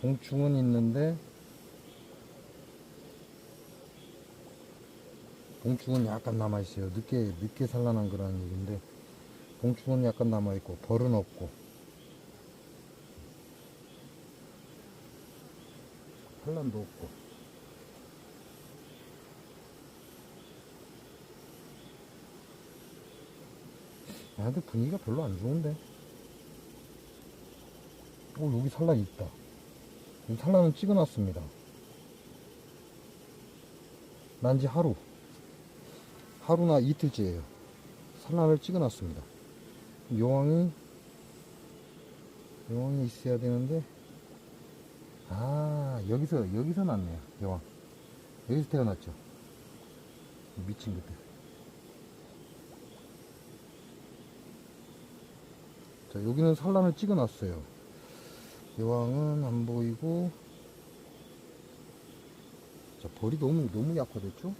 봉충은 있는데 봉충은 약간 남아 있어요. 늦게 늦게 산란한 거라는 얘기인데 봉충은 약간 남아 있고 벌은 없고 산란도 없고 야, 근데 분위기가 별로 안 좋은데. 어, 여기 산란이 있다. 산란은 찍어놨습니다. 난지 하루. 하루나 이틀째예요. 산란을 찍어놨습니다. 여왕이, 여왕이 있어야 되는데, 아, 여기서, 여기서 났네요. 여왕. 여기서 태어났죠. 미친 것들. 자, 여기는 산란을 찍어 놨어요. 여왕은 안 보이고, 자, 벌이 너무, 너무 약화됐죠?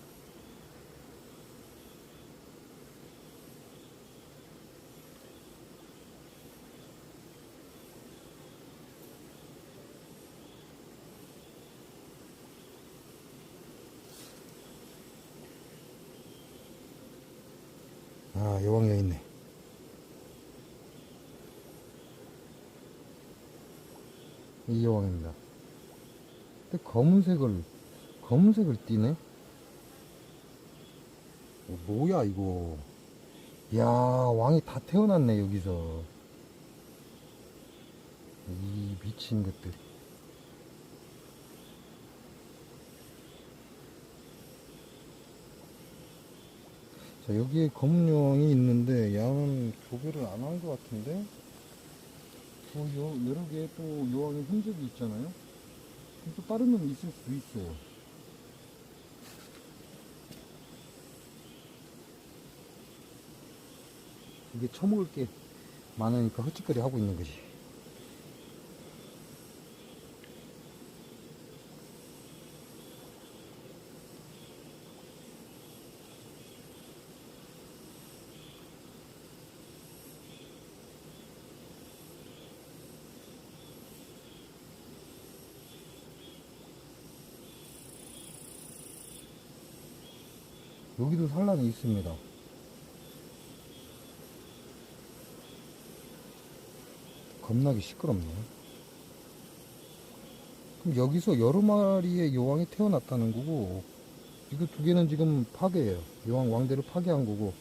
아, 여왕 여기 있네. 이 여왕입니다. 근데 검은색을, 검은색을 띠네? 어, 뭐야, 이거. 야 왕이 다 태어났네, 여기서. 이 미친 것들. 자, 여기에 검은 여왕이 있는데, 양은 조별을 안한 것 같은데? 어, 여, 여러 개의 또 여왕의 흔적이 있잖아요. 또 다른 놈이 있을 수도 있어요. 이게 처먹을 게 많으니까 헛짓거리 하고 있는 거지. 여기도 산란이 있습니다. 겁나게 시끄럽네. 그럼 여기서 여러 마리의 여왕이 태어났다는 거고, 이거 두 개는 지금 파괴예요. 여왕 왕대를 파괴한 거고,